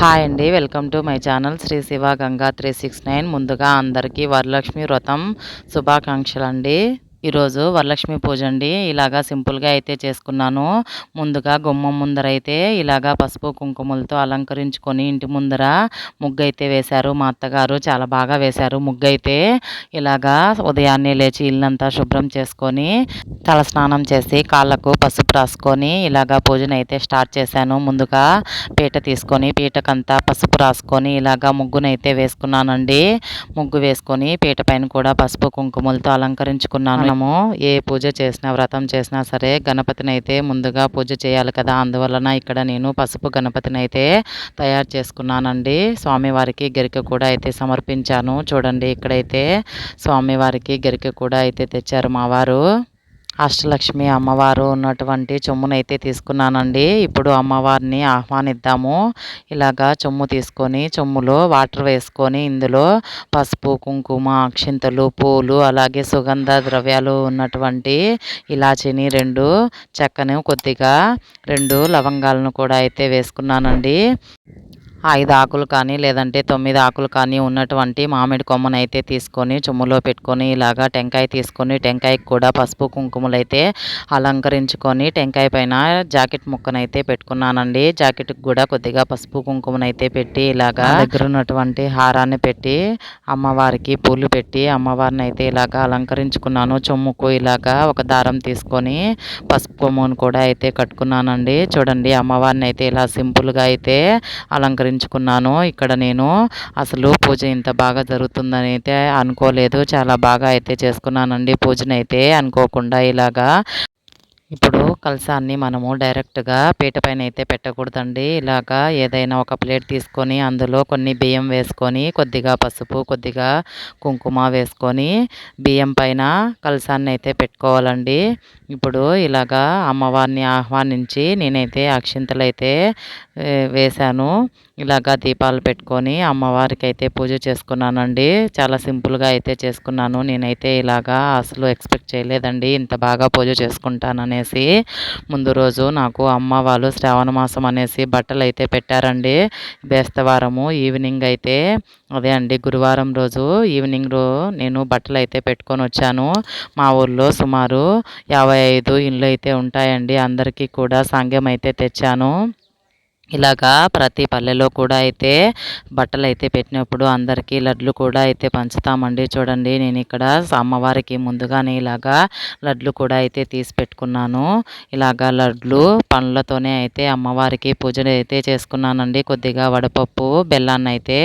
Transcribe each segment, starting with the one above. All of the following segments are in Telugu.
హాయ్ అండి welcome to my channel Shri Shiva Ganga three six nine. ముందుగా అందరికీ వరలక్ష్మి వ్రతం శుభాకాంక్షలు అండి ఈరోజు వరలక్ష్మి పూజ అండి. ఇలాగా సింపుల్గా అయితే చేసుకున్నాను. ముందుగా గుమ్మం ముందర అయితే ఇలాగా పసుపు కుంకుమలతో అలంకరించుకొని ఇంటి ముందర ముగ్గు అయితే వేశారు మా అత్తగారు. చాలా బాగా వేశారు ముగ్గు అయితే ఇలాగా ఉదయాన్నే లేచి ఇల్లంతా శుభ్రం చేసుకొని తల స్నానం చేసి కాళ్ళకు పసుపు రాసుకొని ఇలాగా పూజను అయితే స్టార్ట్ చేశాను. ముందుగా పీట తీసుకొని పీటకంతా పసుపు రాసుకొని ఇలాగా ముగ్గునైతే వేసుకున్నానండి. ముగ్గు వేసుకొని పీట పైన కూడా పసుపు కుంకుమలతో అలంకరించుకున్నాను. మనము ఏ పూజ చేసినా వ్రతం చేసినా సరే గణపతిని అయితే ముందుగా పూజ చేయాలి కదా. అందువలన ఇక్కడ నేను పసుపు గణపతిని అయితే తయారు చేసుకున్నానండి. స్వామివారికి గరిక కూడా అయితే సమర్పించాను. చూడండి ఇక్కడైతే స్వామివారికి గరిక కూడా అయితే తెచ్చారు మా వారు. అష్టలక్ష్మి అమ్మవారు ఉన్నటువంటి చొమ్మునైతే తీసుకున్నానండి. ఇప్పుడు అమ్మవారిని ఆహ్వానిద్దాము. ఇలాగా చొమ్ము తీసుకొని చొమ్ములో వాటర్ వేసుకొని ఇందులో పసుపు కుంకుమ అక్షింతలు పూలు అలాగే సుగంధ ద్రవ్యాలు ఉన్నటువంటి ఇలాచీని రెండు చెక్కను కొద్దిగా రెండు లవంగాలను కూడా అయితే వేసుకున్నానండి. ఐదు ఆకులు కానీ లేదంటే తొమ్మిది ఆకులు కానీ ఉన్నటువంటి మామిడి కొమ్మను అయితే తీసుకొని చుమ్ములో పెట్టుకొని ఇలాగా టెంకాయ తీసుకొని టెంకాయకి కూడా పసుపు కుంకుమలు అయితే అలంకరించుకొని టెంకాయ పైన జాకెట్ ముక్కనైతే పెట్టుకున్నానండి. జాకెట్కి కూడా కొద్దిగా పసుపు కుంకుమనైతే పెట్టి ఇలాగా దగ్గర ఉన్నటువంటి హారాన్ని పెట్టి అమ్మవారికి పూలు పెట్టి అమ్మవారిని అయితే ఇలాగా అలంకరించుకున్నాను. చొమ్ముకు ఇలాగా ఒక దారం తీసుకొని పసుపు కొమ్మును కూడా అయితే కట్టుకున్నానండి. చూడండి అమ్మవారిని అయితే ఇలా సింపుల్గా అయితే అలంకరి అలంకరించుకున్నాను ఇక్కడ నేను అసలు పూజ ఇంత బాగా జరుగుతుందని అయితే అనుకోలేదు. చాలా బాగా అయితే చేసుకున్నానండి పూజనైతే అనుకోకుండా ఇలాగా. ఇప్పుడు కలసాన్ని మనము డైరెక్ట్గా పీట పైన అయితే పెట్టకూడదండి. ఇలాగా ఏదైనా ఒక ప్లేట్ తీసుకొని అందులో కొన్ని బియ్యం వేసుకొని కొద్దిగా పసుపు కొద్దిగా కుంకుమ వేసుకొని బియ్యం పైన కలసాన్ని అయితే పెట్టుకోవాలండి. ఇప్పుడు ఇలాగా అమ్మవారిని ఆహ్వానించి నేనైతే అక్షింతలు అయితే వేశాను. ఇలాగా దీపాలు పెట్టుకొని అమ్మవారికి అయితే పూజ చేసుకున్నానండి. చాలా సింపుల్గా అయితే చేసుకున్నాను. నేనైతే ఇలాగా అసలు ఎక్స్పెక్ట్ చేయలేదండి ఇంత బాగా పూజ చేసుకుంటాననేసి. ముందు రోజు నాకు అమ్మ వాళ్ళు శ్రావణ మాసం అనేసి బట్టలు అయితే పెట్టారండి. బేస్తవారము ఈవినింగ్ అయితే అదే అండి గురువారం రోజు ఈవినింగ్ నేను బట్టలు అయితే పెట్టుకొని వచ్చాను. మా ఊళ్ళో సుమారు యాభై ఐదు ఇండ్లు అయితే ఉంటాయండి. అందరికీ కూడా సాంగ్యం అయితే తెచ్చాను. ఇలాగా ప్రతి పల్లెలో కూడా అయితే బట్టలు అయితే పెట్టినప్పుడు అందరికీ లడ్లు కూడా అయితే పంచుతామండి. చూడండి నేను ఇక్కడ అమ్మవారికి ముందుగానే ఇలాగా లడ్లు కూడా అయితే తీసి పెట్టుకున్నాను. ఇలాగా లడ్లు పండ్లతోనే అయితే అమ్మవారికి పూజలు అయితే చేసుకున్నానండి. కొద్దిగా వడపప్పు బెల్లాన్ని అయితే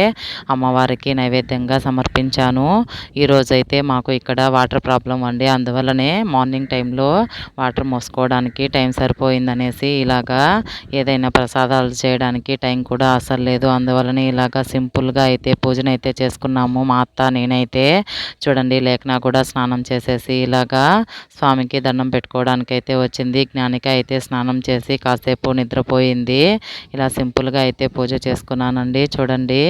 అమ్మవారికి నైవేద్యంగా సమర్పించాను. ఈరోజైతే మాకు ఇక్కడ వాటర్ ప్రాబ్లం అండి. అందువల్లనే మార్నింగ్ టైంలో వాటర్ మోసుకోవడానికి టైం సరిపోయిందనేసి ఇలాగా ఏదైనా ప్రసాదాలు చేయడానికి టైం కూడా అసలు లేదు. అందువలన ఇలాగా సింపుల్గా అయితే పూజను అయితే చేసుకున్నాము. మా అత్త నేనైతే చూడండి లేఖనా కూడా స్నానం చేసేసి ఇలాగా స్వామికి దండం పెట్టుకోవడానికి అయితే వచ్చింది. జ్ఞానిక అయితే స్నానం చేసి కాసేపు నిద్రపోయింది. ఇలా సింపుల్గా అయితే పూజ చేసుకున్నానండి. చూడండి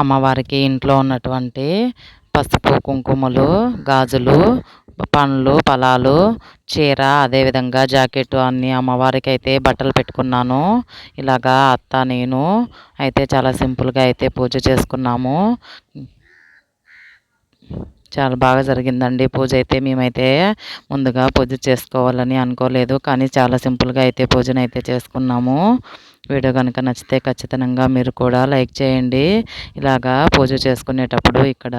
అమ్మవారికి ఇంట్లో ఉన్నటువంటి పసుపు కుంకుమలు గాజులు పండ్లు ఫలాలు చీర అదేవిధంగా జాకెట్ అన్నీ అమ్మవారికి అయితే బట్టలు పెట్టుకున్నాను. ఇలాగా అత్త నేను అయితే చాలా సింపుల్గా అయితే పూజ చేసుకున్నాము. చాలా బాగా జరిగిందండి పూజ అయితే. మేమైతే ముందుగా పూజ చేసుకోవాలని అనుకోలేదు కానీ చాలా సింపుల్గా అయితే పూజను అయితే చేసుకున్నాము. వీడియో కనుక నచ్చితే ఖచ్చితంగా మీరు కూడా లైక్ చేయండి. ఇలాగా పూజ చేసుకునేటప్పుడు ఇక్కడ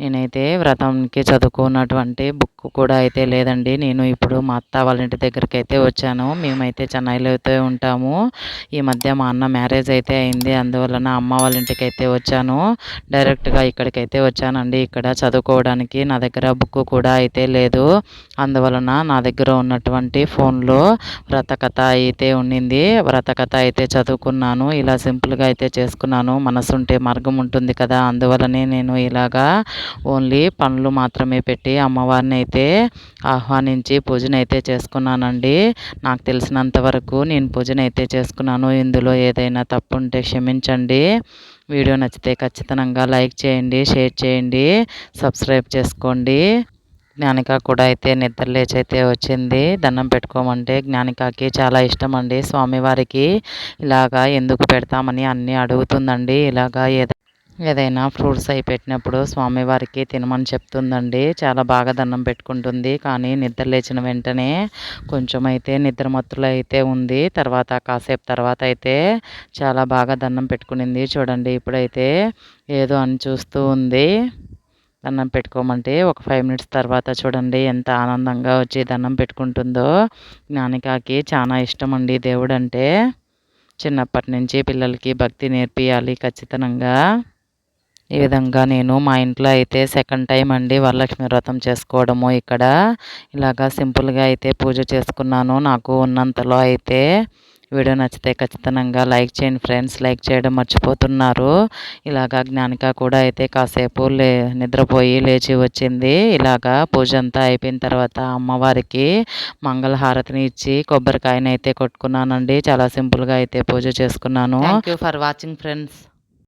నేనైతే వ్రతంకి చదువుకున్నటువంటి బుక్ కూడా అయితే లేదండి. నేను ఇప్పుడు మా అత్త వాళ్ళ ఇంటి దగ్గరికి అయితే వచ్చాను. మేమైతే చెన్నైలో అయితే ఉంటాము. ఈ మధ్య మా అన్న మ్యారేజ్ అయితే అయింది. అందువలన అమ్మ వాళ్ళ ఇంటికి అయితే వచ్చాను. డైరెక్ట్గా ఇక్కడికైతే వచ్చానండి. ఇక్కడ చదువుకోవడానికి నా దగ్గర బుక్ కూడా అయితే లేదు. అందువలన నా దగ్గర ఉన్నటువంటి ఫోన్లో వ్రతకథ అయితే ఉండింది. వ్రతకథ అయితే చదువుకున్నాను ఇలా సింపుల్గా అయితే చేసుకున్నాను. మనసు ఉంటే మార్గం ఉంటుంది కదా! అందువలనే నేను ఇలాగా ఓన్లీ పనులు మాత్రమే పెట్టి అమ్మవారిని అయితే ఆహ్వానించి పూజను అయితే చేసుకున్నానండి. నాకు తెలిసినంత వరకు నేను పూజను అయితే చేసుకున్నాను. ఇందులో ఏదైనా తప్పు ఉంటే క్షమించండి. వీడియో నచ్చితే ఖచ్చితంగా లైక్ చేయండి షేర్ చేయండి సబ్స్క్రైబ్ చేసుకోండి. జ్ఞానిక కూడా అయితే నిద్ర లేచి అయితే వచ్చింది. దండం పెట్టుకోమంటే జ్ఞానికకి చాలా ఇష్టం అండి స్వామివారికి ఇలాగా ఎందుకు పెడతామని అన్నీ అడుగుతుందండి. ఇలాగా ఏదైనా ఏదైనా ఫ్రూట్స్ అయి పెట్టినప్పుడు స్వామివారికి తినమని చెప్తుందండి. చాలా బాగా దండం పెట్టుకుంటుంది. కానీ నిద్ర లేచిన వెంటనే కొంచెం అయితే నిద్రమత్తులో అయితే ఉంది. తర్వాత కాసేపు తర్వాత అయితే చాలా బాగా దండం పెట్టుకునింది. చూడండి ఇప్పుడైతే ఏదో అని చూస్తూ ఉంది. దండం పెట్టుకోమంటే ఒక ఫైవ్ మినిట్స్ తర్వాత చూడండి ఎంత ఆనందంగా వచ్చి దండం పెట్టుకుంటుందో. జ్ఞానికాకి చాలా ఇష్టం అండి దేవుడు అంటే చిన్నప్పటి నుంచి పిల్లలకి భక్తి నేర్పియాలి ఖచ్చితంగా. ఈ విధంగా నేను మా ఇంట్లో అయితే సెకండ్ టైం అండి వరలక్ష్మి వ్రతం చేసుకోవడము ఇక్కడ. ఇలాగా సింపుల్గా అయితే పూజ చేసుకున్నాను. నాకు ఉన్నంతలో అయితే వీడియో నచ్చితే ఖచ్చితంగా లైక్ చేయండి ఫ్రెండ్స్. లైక్ చేయడం మర్చిపోతున్నారు. ఇలాగా జ్ఞానిక కూడా అయితే కాసేపు లే నిద్రపోయి లేచి వచ్చింది. ఇలాగా పూజ అంతా అయిపోయిన తర్వాత అమ్మవారికి మంగళహారతిని ఇచ్చి కొబ్బరికాయని అయితే కొట్టుకున్నానండి. చాలా సింపుల్గా అయితే పూజ చేసుకున్నాను. Thank you for watching friends